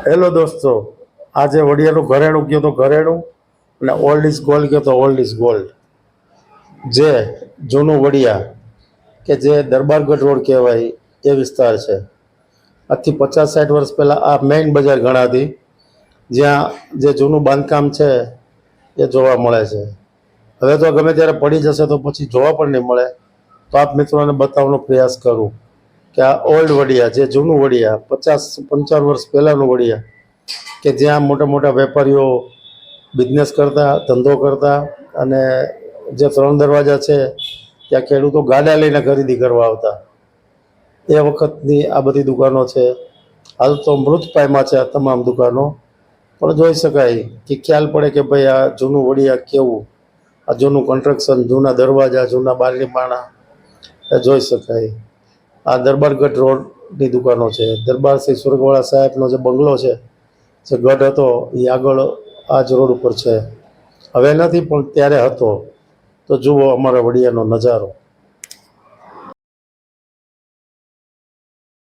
Hello દોસ્તો, આજે વડિયાનું ઘરેણું કહ્યું તો ઘરેણું અને ઓલ્ડ ઇઝ ગોલ્ડ કહ્યું તો ઓલ્ડ ઇઝ ગોલ્ડ જે જૂનું વડિયા કે જે દરબારગઢ રોડ કહેવાય એ વિસ્તાર છે. આજથી પચાસ સાઠ વર્ષ પહેલાં આ મેઇન બજાર ગણાતી જ્યાં જે જૂનું બાંધકામ છે એ જોવા મળે છે. હવે તો ગમે ત્યારે પડી જશે તો પછી જોવા પણ નહીં મળે. તો આપ મિત્રોને બતાવવાનો પ્રયાસ કરું. કે આ ઓલ્ડ વડિયા જે જૂનું વડિયા, પચાસ, પંચાવન વર્ષ પહેલાંનું વડિયા, કે જ્યાં મોટા મોટા વેપારીઓ બિઝનેસ કરતા, ધંધો કરતા અને જે ત્રણ દરવાજા છે, ત્યાં ખેડૂતો ગાડા લઈને ખરીદી કરવા આવતા. એ વખતની આ બધી દુકાનો છે. હાલ તો મૃત પાયમાં છે આ તમામ દુકાનો. પણ જોઈ શકાય કે ખ્યાલ પડે કે ભાઈ આ જૂનું વડિયા કેવું? આ જૂનું કન્સ્ટ્રક્શન જૂના દરવાજા, જૂના બારણી એ જોઈ શકાય. આ દરબારગઢ રોડની દુકાનો છે. દરબાર શ્રી સુરગવાળા સાહેબનો જે બંગલો છે, જે ગઢ હતો, એ આગળ આ જ રોડ ઉપર છે. હવે નથી, પણ ત્યારે હતો. તો જુઓ અમારા વડિયાનો નજારો.